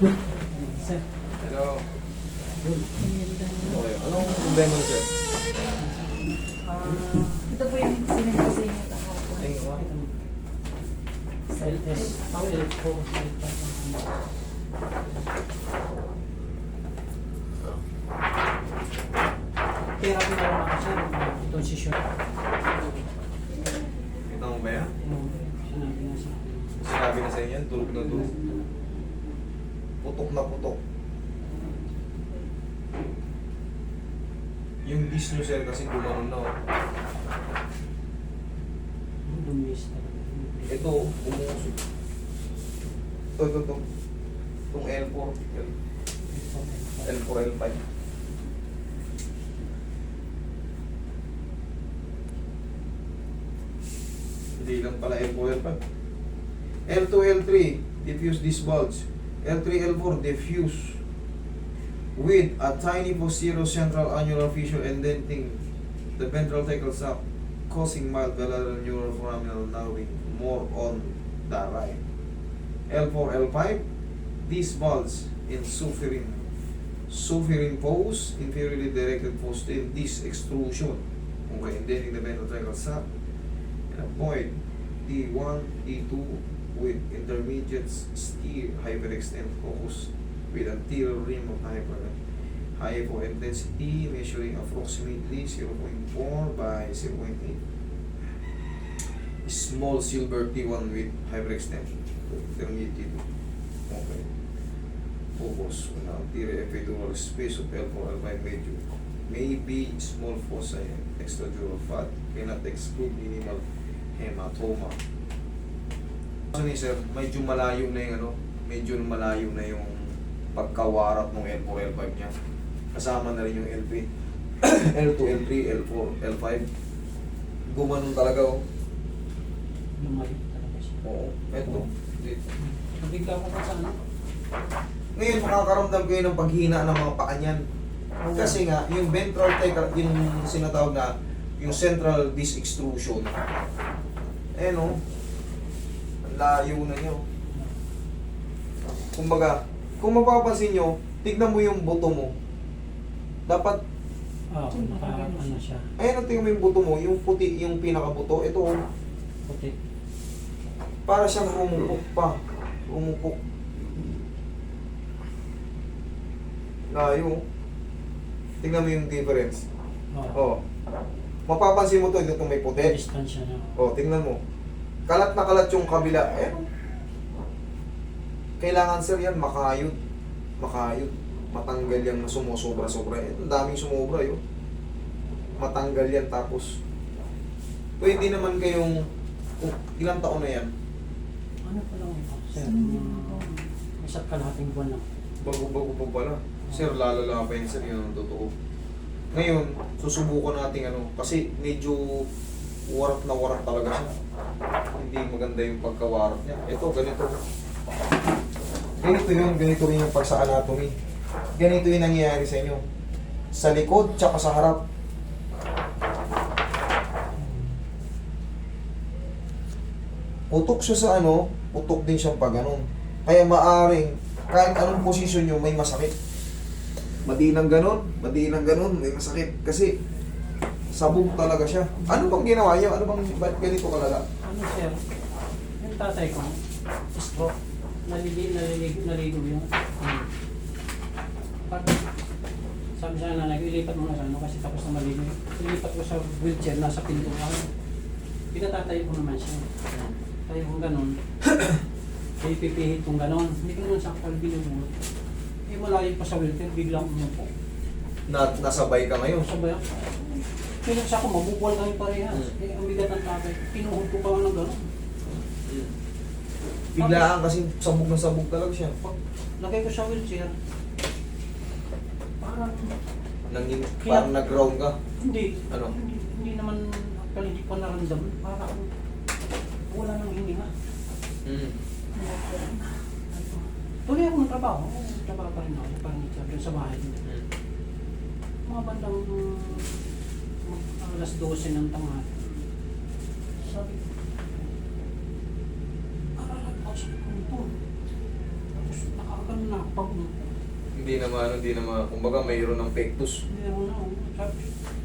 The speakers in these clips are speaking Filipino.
Sir, Hello. Okay. Anong problema niyo, sir? Ah, ito po yung sinend ko sa inyo kahapon. Ay, nga. LS. L4. Therapy na naman kasi itong session. Kita mo ba yan? Sinabi na sa inyo, durog na durog. Putok na putok. Yung disc nyo, sir, kasi gumanon na. oh. Dumis talaga. Ito, umusog. Ito, ito, ito. Itong L4. L4, L5. Hindi lang pala L4, L5. L2, L3, diffuse disc bulge. L3, L4, diffuse with a tiny posterior central annular fissure indenting the ventral thecal sac causing mild bilateral neuroforaminal narrowing more on the right. L4, L5, these bulge in suffering suffering pose, inferiorly directed pose in this extrusion. Okay, indenting the ventral thecal sac and avoid D1, D2 with intermediate steer hyperextend focus with anterior rim of hyper hypointensity measuring approximately 0.4 by 0.8 small silver T1 with hyperextend intermediate T2 okay focus on anterior epidural space of L4 L5 major may small foci and extradural fat cannot exclude minimal hematoma So ni sir, medyo malayo na yung ano, medyo malayo na yung pagkawarat ng L4, L5 niya. Kasama na rin yung L3. L2, L3, L4, L5. Gumanon talaga oh. Lumalik talaga siya. Oo, eto. Dito. Nabigla ko pa sa ano? Ngayon, makakaramdam kayo ng paghina ng mga paa niyan. Kasi nga, yung ventral thecal, yung sinatawag na, yung central disc extrusion. Eh no, ang layo na nyo. Kumbaga, kung mapapansin nyo, tignan mo yung buto mo. Dapat, Oo, naka ano siya. ayun ang tingnan mo yung buto mo, yung puti, yung pinakabuto, ito oh, Puti. para siyang rumupok pa. Rumupok. Layo. Tingnan mo yung difference. Oo. Oh. Mapapansin mo to, ito may puti. Distansya na. Oh, tingnan mo. Kalat na kalat yung kabila. Eh, kailangan sir yan, makayod. Makayod. Matanggal yan na sumusobra-sobra. Eh, ang daming sumobra yun. Matanggal yan tapos pwede naman kayong kung ilang taon na yan, Ano pa lang? Sir, mga isa't kalahating buwan lang. bago-bago pa pala. Sir, lalala pa yun sir, yun ang totoo. Ngayon, susubukan natin ano, kasi medyo warap na warap talaga siya. Hindi maganda yung pagkawarap niya. Ito, ganito. Ganito yun, ganito rin yung pag sa anatomy. Ganito yung nangyayari sa inyo. Sa likod, tsaka sa harap. Putok siya sa ano, putok din siyang pag ganun. Kaya maaring, kahit anong posisyon nyo, may masakit. Madinang ganun, madinang ganun, may masakit. Kasi, sabog talaga siya. Ano bang ginawa niyo? Ano bang, ba't ganito kalala? Ano sir? Yung tatay ko, stroke. Nalili, naliligo, naligo yun. Hmm. Pag, sabi sa nanay ko, ilipat mo na sa ano kasi tapos na maligo. Ilipat ko sa wheelchair, nasa pinto ka. Pinatatay ko naman siya. Tayo kong ganun. Ay pipihit kong ganun. Hindi ko naman sakal binubuhat. Eh malayo pa sa wheelchair, biglang umupo. Na, nasabay ka ngayon. Sabay ako. Pinagsa ko, mabubuwal kami parehas. Hmm. Eh, ang bigat ng tatay. Pinuhod ko pa ng ganun. Biglaan kasi sabog na sabog talaga siya. Pag lagay ko sa wheelchair, parang Kaya- parang nag-ground ka. hindi. Ano? Hindi, hindi naman actually hindi ko naramdaman. Parang wala nang hininga. Mm. Tuloy ako ng trabaho. Trabaho pa rin ako. Parang sa bahay. Mm. Mga bandang alas 12 ng tanghali. Sabi ko, ararat ako sa punto. Tapos nakakaroon na ako pag. Hindi naman, hindi naman, kumbaga mayroon ng pectus. Meron na ako. Sabi,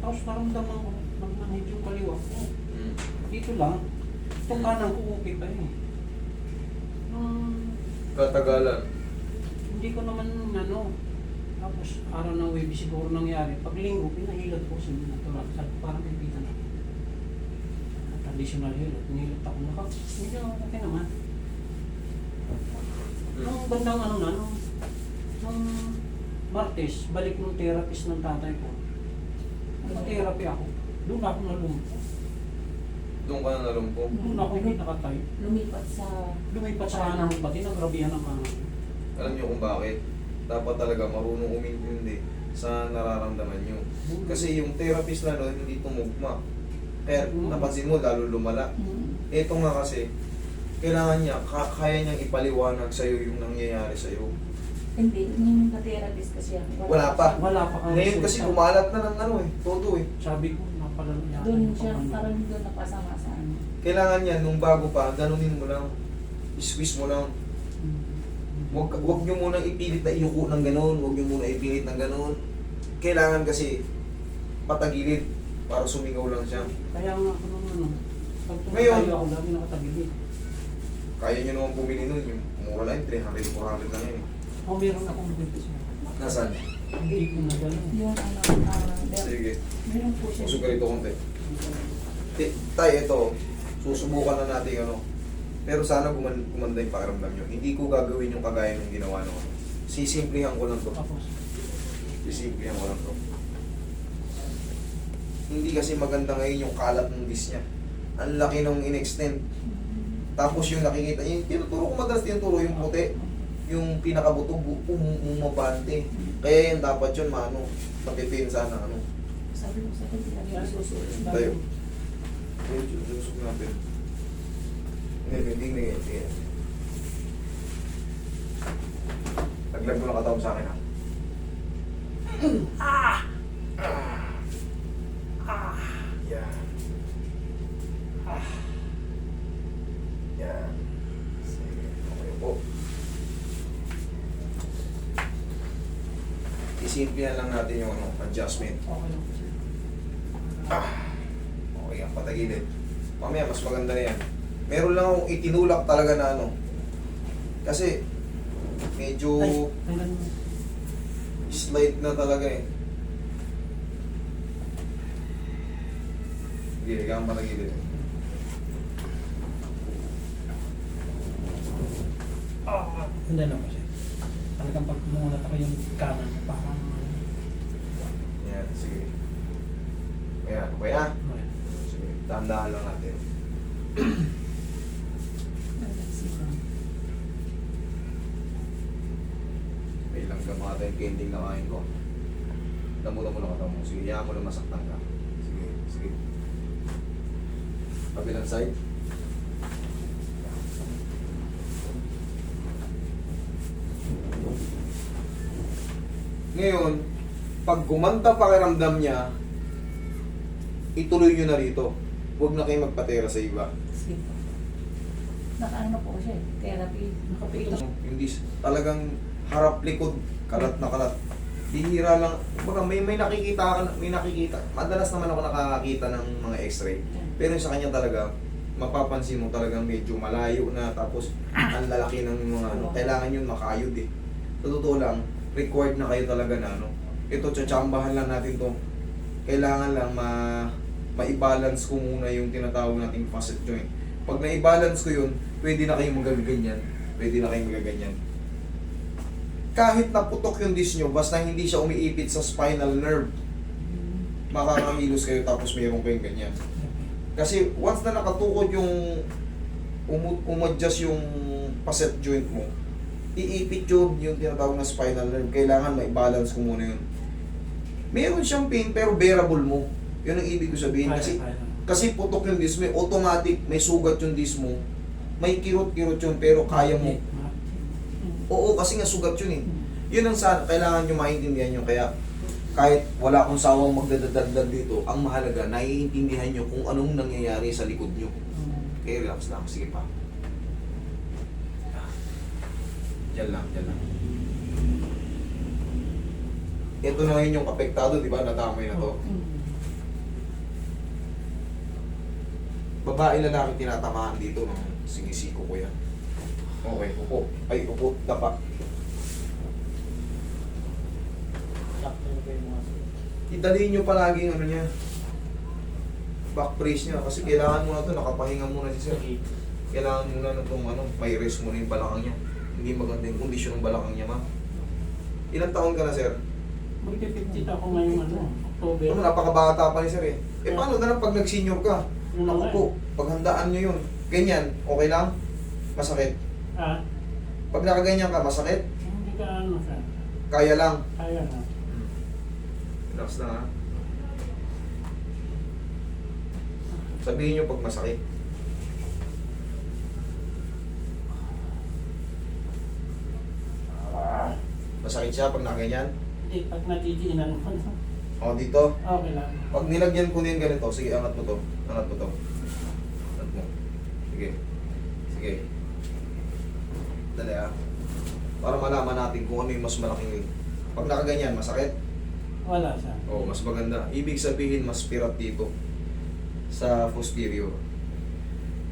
tapos naramdaman ko, nagmanhid yung kaliwa ko. Mm. Dito lang. Itong kanan ko okay pa eh. Nung Katagalan. hindi ko naman ano, tapos araw ng web siguro nangyari. Pag linggo, pinahilot ko sa natural. Sabi, parang kaibigan ako. Traditional hilot. Nilot ako. Naka, medyo okay naman. Nung bandang ano na, nung, nung Martes, balik nung therapist ng tatay ko. Nag-therapy ako. Doon ako nalumpo. Doon ka na nalumpo. Doon ako hindi nakatayo. Lumipat sa... Lumipat sa kanan ng pati, nagrabihan ng kanan. Alam niyo kung bakit? Dapat talaga marunong umintindi sa nararamdaman niyo. Kasi yung therapist na no, hindi tumugma. Kaya napansin mo, lalo lumala. Mm. Ito nga kasi, kailangan niya, ka- kaya niyang ipaliwanag sa'yo yung nangyayari sa'yo. Hindi, yung ka-therapist kasi ako. Wala pa. Wala pa kang Ngayon kasi kumalat na ng ano eh, todo eh. Sabi ko, napalalo niya. Doon siya, parang doon napasama sa ano. Kailangan niya, nung bago pa, ganunin mo lang. Squeeze mo lang. Huwag, huwag niyo munang ipilit na iyuko ng ganun. Huwag niyo muna ipilit ng ganun. Kailangan kasi patagilid para sumingaw lang siya. Kaya nga ako ano, pag Ngayon- tumatayo ako, lagi nakatagilid. Kaya niyo naman bumili nun. Yung mura lang, 300, 400 lang yun. eh. O meron akong buntis na. Nasaan? Hindi ko na gano'n. Yung ano, uh, Sige. meron po siya. Usog ka rito konti. Ti- Tay, ito. Susubukan na natin ano. Pero sana guman gumanda yung pakiramdam nyo. Hindi ko gagawin yung kagaya ng ginawa nung ano. Sisimplihan ko lang to. Sisimplihan ko lang to. Hindi kasi maganda ngayon yung kalat ng disc niya. Ang laki nung in-extend. Tapos yung nakikita, yung tinuturo ko madalas tinuturo yung puti. Yung pinakabuto, bu- um- umabante. Kaya yan dapat yun, maano, matipin sana, ano. Sabi ko sa akin, yung. Tayo. Medyo, lusog natin. Hindi, hindi, hindi, hindi. Laglag mo na katawan sa akin, ha? Ah! Ah! Ah! Yan. Ah! Yan. Sige, okay po. Isimplihan lang natin yung ano, adjustment. okay lang po siya. Ah, okay yan, patagilid. Mamaya, mas maganda na yan. Meron lang akong itinulak talaga na ano. Kasi, medyo slide na talaga eh. Sige, higaan patagilid. Ah, hindi lang siya. Talagang pag kumulat ako yung kanan, parang Yan, sige. Ayan, okay ah. Sige, dahan-dahan lang natin. May mga tayong kending na kain ko. Damutan mo lang katawan mo. Sige, hayaan mo lang masaktan ka. Sige, sige. Kabilang side. Ngayon, pag gumanda pakiramdam niya, ituloy nyo na rito. Huwag na kayo magpatera sa iba. Sige po. Nakaano po siya eh, therapy. Nakapito. Hindi talagang harap likod, kalat na kalat. Bihira lang. Baga may may nakikita may nakikita. Madalas naman ako nakakakita ng mga x-ray. Pero sa kanya talaga, mapapansin mo talagang medyo malayo na tapos ang lalaki ng mga ano, kailangan yun makayod eh. Sa totoo lang, required na kayo talaga na ano. Ito, tsatsambahan lang natin to. Kailangan lang ma ma-balance ko muna yung tinatawag nating facet joint. Pag na-balance ko yun, pwede na kayong magaganyan. Pwede na kayong magaganyan. Kahit naputok yung disc nyo, basta hindi siya umiipit sa spinal nerve, makakamilos kayo tapos mayroon kayong ganyan. Kasi once na nakatukod yung umu- umadjust yung facet joint mo, iipit yun yung tinatawag na spinal nerve. Kailangan may balance ko muna yun. Meron siyang pain pero bearable mo. Yun ang ibig ko sabihin. Kasi, kasi putok yung disc mo, eh, automatic, may sugat yung disc mo. May kirot-kirot yun pero kaya mo. Oo, kasi nga sugat yun eh. Yun ang sa kailangan nyo maintindihan nyo. Kaya kahit wala akong sawang magdadagdag dito, ang mahalaga, naiintindihan nyo kung anong nangyayari sa likod nyo. Okay, relax lang. Sige pa. Diyan lang, diyan lang. ito na ngayon yung apektado, di ba? Nadamay na to. Mm. Babae lalaki tinatamaan dito nung sinisiko ko yan. Okay, upo. Ay, upo. Dapa. Idalhin nyo palagi yung ano niya. Back brace niya. Kasi kailangan mo na to Nakapahinga muna si sir. Kailangan mo na itong ano, may rest mo na yung balakang niya. Hindi maganda yung kondisyon ng balakang niya, ma. Ilang taon ka na, sir? Magti-50 ako ngayong ano, October. Ano, napakabata pa ni sir eh. Eh, paano na lang pag nag-senior ka? Ako po, paghandaan nyo yun. Ganyan, okay lang? Masakit. Ah, Pag nakaganyan ka, masakit? hindi ka ano siya. Kaya lang. Kaya na. Relax na ha. Sabihin nyo pag masakit. Masakit siya pag nakaganyan? Hindi, pag natidiinan mo, O, dito. okay lang. Pag nilagyan ko din ganito, sige, angat mo to. Angat mo to. Angat mo. Sige. Sige. Ah. Para malaman natin kung ano yung mas malaking... Pag nakaganyan, masakit? Wala siya. Oo, mas maganda. Ibig sabihin, mas pirat dito sa posterior.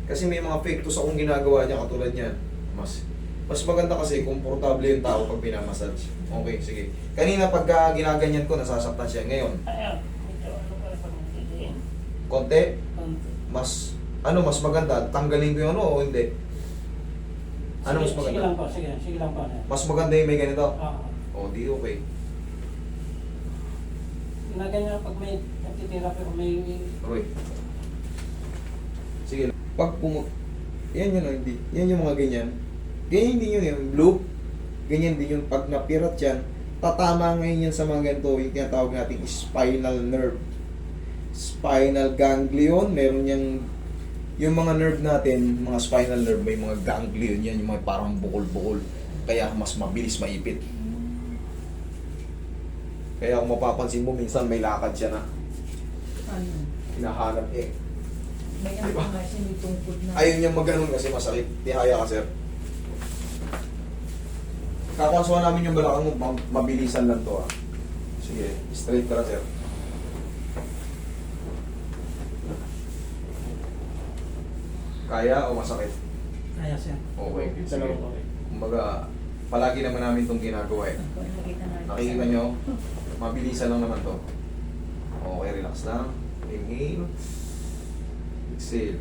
Kasi may mga pectus akong ginagawa niya katulad niyan. Mas mas maganda kasi komportable yung tao pag pinamassage. Okay, sige. Kanina pagka ginaganyan ko, nasasaktan siya. Ngayon, ano Konti. mas, ano mas maganda? Tanggalin ko yung ano o hindi? Ano mas Sige- Sige maganda? lang po, sige, sige lang po. Mas maganda yung may ganito? Oo. O, di okay. Ginaganyan pag may nagtitira pero may Roy. Sige. Pag pumu... Yan yun, oh, hindi. Yan yung mga ganyan. Ganyan din yun, yung blue. Ganyan din yun. Pag napirat yan, tatama ngayon yan sa mga ganito, yung tinatawag nating spinal nerve. Spinal ganglion, meron yung yung mga nerve natin, mga spinal nerve, may mga ganglion yan, yung mga parang bukol-bukol. Kaya mas mabilis maipit. Kaya kung mapapansin mo, minsan may lakad siya na Ano? hinahanap eh. May Diba? nga siya, may tungkod na. Ayaw niya maganon kasi masakit. Tihaya ka, sir. Kakonsuhan namin yung balakang mo, ma- mabilisan lang to ah. Sige, straight ka na, sir. Kaya o masakit? kaya siya. Okay, sige. Dalawa ko. Kumbaga, palagi naman namin itong ginagawa eh. Ako, nakita natin. Nakikita nyo, mabilisan lang naman to. Okay, relax lang. Inhale. Exhale.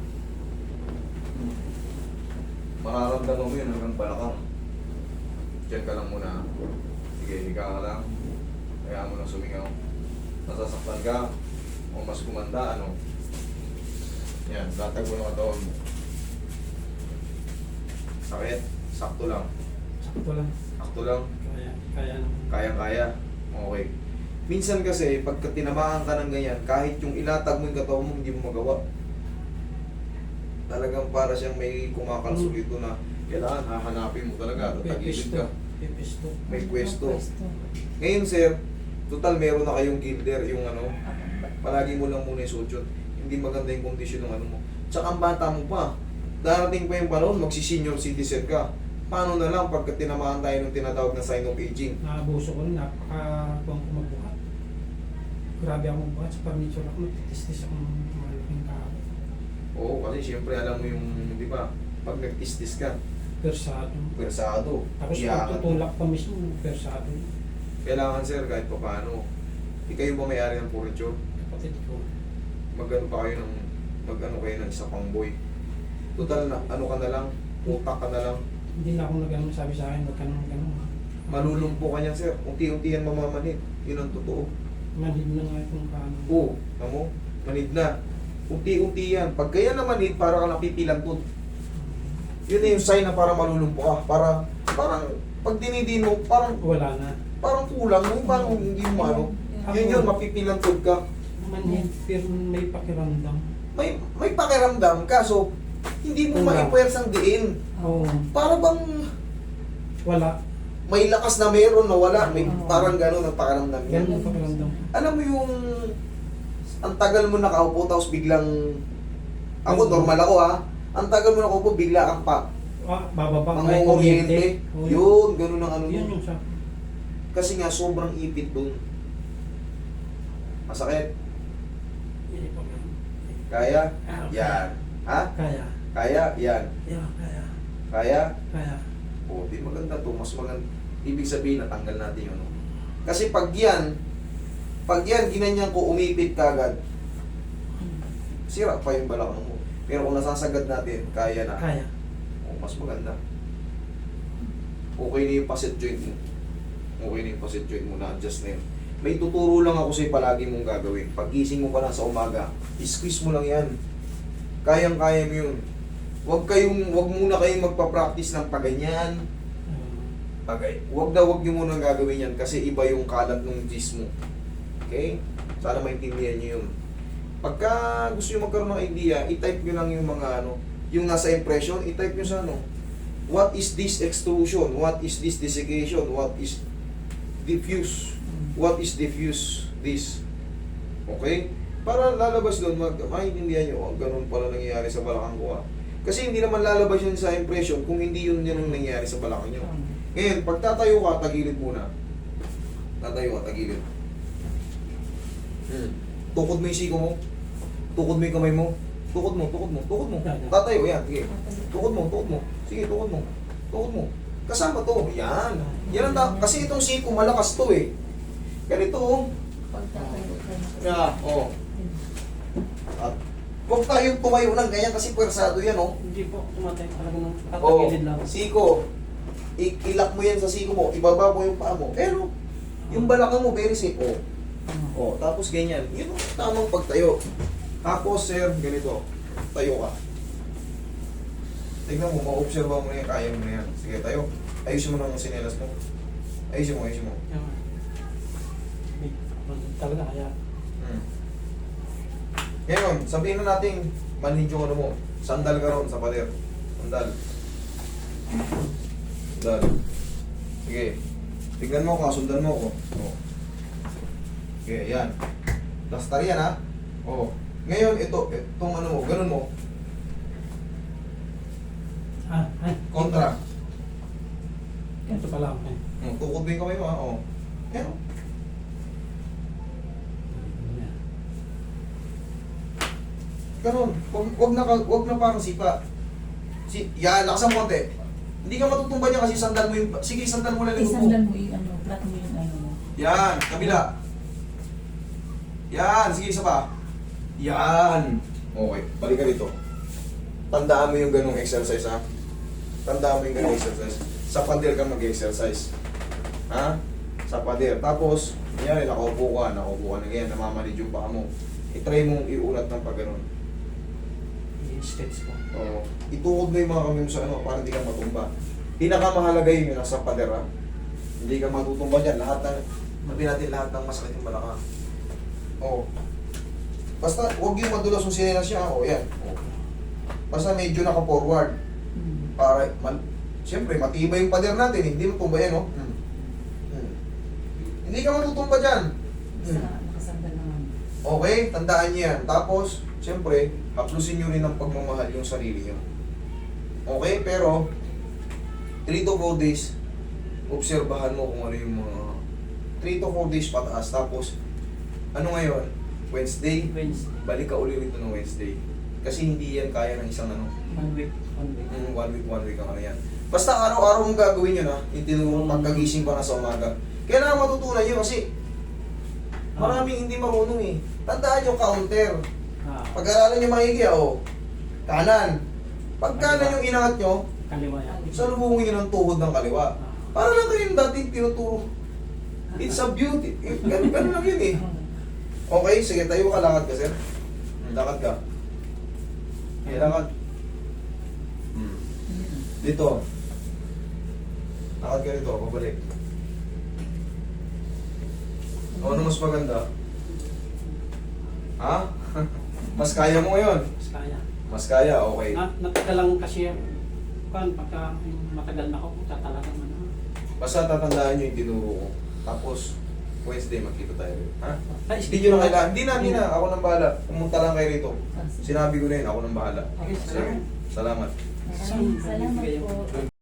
Mararamdaman mo yun hanggang balakang. Diyan ka lang muna. Sige, higa ka lang. Kaya mo lang sumingaw. Nasasaktan ka. O mas kumanda, ano. Yan, latag mo ng katawan mo. Sakit. Sakto lang. Sakto lang. Sakto lang. Kaya, kaya naman. Kayang-kaya. Okay. Minsan kasi, pagka tinamaan ka ng ganyan, kahit yung ilatag mo yung katawan mo, hindi mo magawa. Talagang para siyang may kumakalso Mm. dito na kailangan hahanapin mo talaga, tatagilid ka. Pipisto. May pwesto. Pwesto. Ngayon sir, total meron na kayong gilder, yung ano, Ako, palagi mo lang muna isuot Hindi maganda yung kondisyon ng ano mo. Tsaka ang bata mo pa, darating pa yung panahon, magsi-senior citizen ka. Paano na lang pagka tinamaan tayo ng tinatawag na sign of aging? Naabuso ko rin, napaka-tuwang ko magbuhat. Grabe ako magbuhat sa furniture ako, nagtitis-tis ako ng malaking tao. Oo, kasi siyempre alam mo yung, di ba, pag nag-istis ka, Persado. persado, Tapos iyakan mo. pagtutulak pa mismo, persado. Kailangan sir, kahit pa paano, di kayo ba may-ari ng furniture? Kapatid ko. Mag-ano pa kayo ng, mag-ano kayo ng isa pang boy. Total na, ano ka na lang, utak ka na lang, Hindi na ako nag sabi sa akin, wag ka nang ganun. malulumpo ka niyan sir, unti-unti yan mamamanit, yun ang totoo. Manhid na nga itong paano. Oo, alam mo, manid na. Unti-unti yan. Pag kaya na manid, para ka napipilantod. Yun na yung sign na para malulumpo ka. Para, parang, pag dinidin mo, parang, Wala na. parang kulang. Yung parang hindi mo ano. Yun yun, mapipilantod ka. Manhid, pero may pakiramdam. May, may pakiramdam, kaso, hindi mo Wala. maipuwersang diin. Oo. Para bang, Wala. may lakas na meron na wala. May Oo. parang gano'n ang pakiramdam niya. Ganun ang pakiramdam. Alam mo yung ang tagal mo nakaupo tapos biglang ako normal ako ha. Ang tagal mo nakaupo bigla ang pa Ah, bababa. mga may kuryente. Oo, Yun, ganun ang ano Yun yung sa... Kasi nga sobrang ipit doon. Masakit? Kaya? Ah, Yan. Ha? Kaya. Kaya? Yan. Yeah, kaya. Kaya? Kaya. O, di maganda to. Mas maganda. Ibig sabihin, natanggal natin yun. no? Kasi pag yan, pag yan, ginanyan ko, umipit kagad, sira pa yung balakang mo. Pero kung nasasagad natin, kaya na. Kaya. O, mas maganda. Okay na yung facet joint mo. Okay na yung facet joint mo na-adjust na yun. May tuturo lang ako sa'yo palagi mong gagawin. Pag-gising mo pa lang sa umaga, squeeze mo lang yan. Kayang-kaya mo yun. Huwag kayong, huwag muna kayong magpa-practice ng paganyan. Pagay. Huwag na huwag niyo muna gagawin yan kasi iba yung kalat ng gis mo. Okay? Sana maintindihan niyo yun. Pagka gusto niyo magkaroon ng idea, i-type niyo lang yung mga ano, yung nasa impression, i-type niyo sa ano. What is this extrusion? What is this desiccation? What is diffuse? What is diffuse this? Okay? Para lalabas doon, mag, maintindihan nyo, oh, ganun pala nangyayari sa balakang ko ah. Kasi hindi naman lalabas yun sa impression kung hindi yun yun ang nangyayari sa balakang nyo. Ngayon, pag tatayo ka, tagilid muna. Tatayo ka, tagilid. Hmm. Tukod mo yung siko mo. Tukod mo yung kamay mo. Tukod mo, tukod mo, tukod mo. Tatayo, yan, sige. Tukod mo, tukod mo. Sige, tukod mo. Tukod mo. Kasama to. Yan. Yan ang ta- kasi itong siko malakas to eh. Ganito oh. Pagtatayo. Yeah, oh. At huwag tayong tumayo ng ganyan kasi pwersado yan oh. Hindi po. Tumatay. Talagang Oh, tatagilid lang. siko. I- ilak mo yan sa siko mo, ibaba mo yung paa mo. Pero, yung balakang mo very safe. Oh. Oh, tapos ganyan. Yun ang tamang pagtayo. Tapos, sir, ganito. Tayo ka. Tignan mo, ma-observe mo na yan, kaya mo na yan. Sige, tayo. Ayusin mo na ang sinelas mo. Ayusin mo, ayusin mo. Talaga kaya. Ngayon, sabihin na natin, manhid yung ano mo. Sandal ka ron sa pader. Sandal. Sandal. Sige. Tignan mo ako, sundan mo ako. Oh. Sige, yan. Lastar yan ha. Oh. Ngayon, ito, itong ano mo, ganun mo. Ah, ay. Kontra. Ito pala ako. eh. Hmm, tukod mo yung kamay mo ha. Oh. Yan. Yan. Ganun. Wag, wag na, wag na parang sipa. Si, yan, lakas ang konti. Hindi ka matutumba niya kasi sandal mo yung... Sige, sandal mo lang yung likod mo. Mo yung ano, flat mo yung ano mo. Yan, kabila. Yan, sige isa pa. Yan. Okay, balik ka dito. Tandaan mo yung ganong exercise ha. Tandaan mo yung ganong exercise. Sa pader ka mag-exercise. Ha? Sa pader. Tapos, yan, nakaupo ka, nakaupo ka na ganyan, namamanid yung paa mo. I-try mong iulat ng pag ganun. I-stretch ko. Oo. Itukod mo yung mga kamay mo sa ano, para hindi ka matumba. Pinakamahalaga yun yung nasa pader ha. Hindi ka matutumba dyan. Lahat ng, sabi natin lahat ng masakit yung balakang. Oo. Basta, huwag yung madulas yung sinelas niya. Oo, yan. Oo. Basta medyo naka-forward. Hmm. Para, man, siyempre, matibay yung pader natin. eh. Hindi mo tumba yan, no? Hmm. Hmm. Hindi ka matutumba dyan. Nakasandal naman. Okay, tandaan niyo yan. Tapos, siyempre, haplusin niyo rin ang pagmamahal yung sarili niyo. Okay, pero 3 to 4 days, obserbahan mo kung ano yung mga 3 to 4 days pataas. Tapos, ano ngayon? Wednesday, Wednesday. balik ka uli rito ng Wednesday. Kasi hindi yan kaya ng isang ano, One week. One week. mm, one week, one week ang ano yan. Basta araw-araw mong gagawin yun ha, yung tinuro pagkagising pa na sa umaga. Kailangan matutunan yun kasi maraming hindi marunong eh. Tandaan yung counter. Ah, Pag-aralan nyo maigi, oh. Kanan. Pag kanan yung inangat nyo, kaliwa yan. salubungin nyo ng tuhod ng kaliwa. Para lang kayo yung dating tinuturo. It's a beauty. Eh, Ganun, ganun lang yun eh. Okay, sige, tayo ka, lakad ka, sir. Hmm, Lakad ka. Okay, lakad. Hmm. Dito. Lakad ka dito, pabalik. O, ano mas maganda? Ha? mas kaya mo ngayon? Mas kaya. Mas kaya, okay. Na, natagal lang kasi yan. Kan, pagka matagal na ako, tatalaga man. Basta tatandaan nyo yung tinuro ko. Tapos, Wednesday magkita tayo. Ha? Ay, Hindi nyo na kailangan. Hindi na, hindi na. Ako nang bahala. Pumunta lang kayo rito. Ah. Sinabi ko na yun, ako nang bahala. Okay. Salamat. Maraming salamat po.